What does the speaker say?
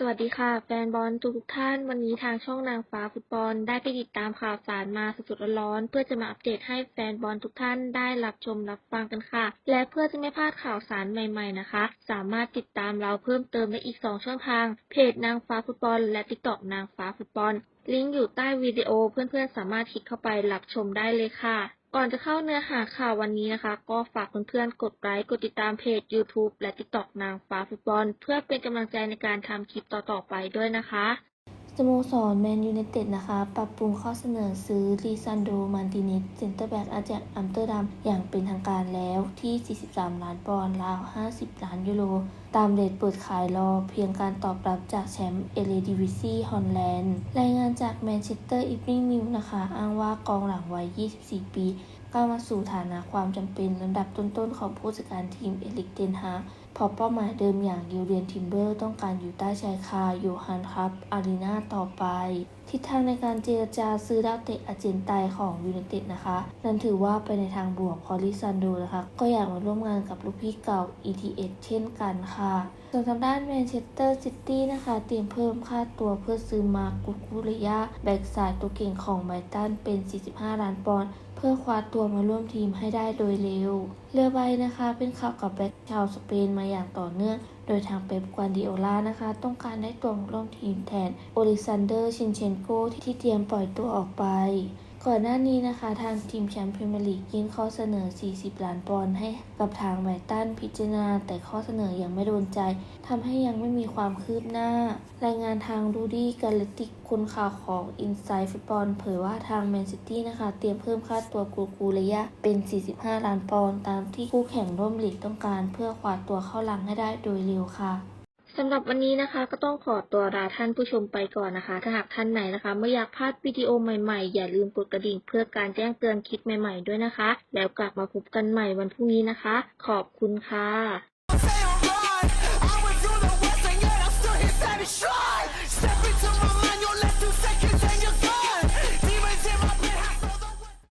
สวัสดีค่ะ แฟนบอลทุกท่านวันนี้ทางช่องนางฟ้าฟุตบอลได้ไปติดตามข่าวสารมาสดๆร้อนๆเพื่อจะมาอัปเดตให้แฟนบอลทุกท่านได้รับชมรับฟังกันค่ะ และเพื่อจะไม่พลาดข่าวสารใหม่ ๆนะคะ สามารถติดตามเราเพิ่มเติมได้อีก 2 ช่องทาง เพจนางฟ้าฟุตบอล และ TikTok นางฟ้าฟุตบอล ลิงก์อยู่ใต้วิดีโอเพื่อนๆสามารถคลิกเข้าไปรับชมได้เลยค่ะ ก่อนจะเข้าเนื้อหาข่าววันนี้นะคะ ก็ฝากเพื่อนๆ กดไลค์ กดติดตามเพจ YouTube และ TikTok นางฟ้าฟุตบอล เพื่อเป็นกำลังใจในการทำคลิปต่อๆไปด้วยนะคะ สโมสรแมนยูไนเต็ดนะคะ ปรับปรุงข้อเสนอซื้อลีซันโดมันติเนสเซนเตอร์แบ็กอาจากอัมสเตอร์ดัมอย่างเป็นทางการแล้วที่ 43 ล้านปอนด์ราว 50 ล้านยูโร ตามเรทเปิดขายรอเพียงการตอบรับจากแชมป์เอเลดิวิซีฮอลแลนด์ รายงานจากแมนเชสเตอร์อีฟนิ่งนิวนะคะ อ้างว่ากองหลังวัย 24 ปีก้าวมาสู่ฐานะความจำเป็นลำดับต้นๆของผู้จัดการทีมเอลิกเทนฮาเพราะเป้าหมายเดิมอย่างยูเรียนทิมเบอร์ต้องการอยู่ใต้ชายคาโยฮันครับอารีนาต่อไป ทิศทางในการเจรจาซื้อดาวเตะอาเจนไตของยูไนเต็ดนะคะ นั่นถือว่าไปในทางบวกพอลิซันโดนะคะ ก็อยากมาร่วมงานกับลูกพี่เก่า ETS เช่นกันค่ะ ส่วนทางด้านแมนเชสเตอร์ซิตี้นะคะ เตรียมเพิ่มค่าตัวเพื่อซื้อมากุกุระยะแบ็กซ้ายตัวเก่งของไบรตันเป็น 45 ล้านปอนด์เพื่อคว้าตัวมาร่วมทีมให้ได้โดยเร็ว เรือใบนะคะเป็นข่าวกับแบ็กชาวสเปนมาอย่างต่อเนื่อง โดยทางเป๊ปกวาร์ดิโอลานะคะ ต้องการได้ตัวลงทีมแทนโอลิซันเดอร์ชินเชนโกที่เตรียมปล่อยตัวออกไป ก่อนหน้านี้นะคะทางทีมแชมป์พรีเมียร์ลีกยื่นข้อเสนอ 40 ล้านปอนด์ให้กับทางไบตันพิจารณา แต่ข้อเสนอยังไม่โดนใจทำให้ยังไม่มีความคืบหน้า รายงานทางรูดี้กาเลติกคนข่าวของ Inside Football เผยว่าทางแมนซิตี้นะคะ เตรียมเพิ่มค่าตัวกูกูระยะเป็น 45 ล้านปอนด์ตามที่คู่แข่งร่วมลีกต้องการ เพื่อคว้าตัวเข้าหลังให้ได้โดยเร็วค่ะ สำหรับวันนี้นะคะก็ต้องขอตัวลาท่านผู้ชมไปก่อนนะคะ ถ้าหากท่านไหนนะคะไม่อยากพลาดวิดีโอใหม่ๆ อย่าลืมกดกระดิ่งเพื่อการแจ้งเตือนคลิปใหม่ๆด้วยนะคะ แล้วกลับมาพบกันใหม่วันพรุ่งนี้นะคะ ขอบคุณค่ะ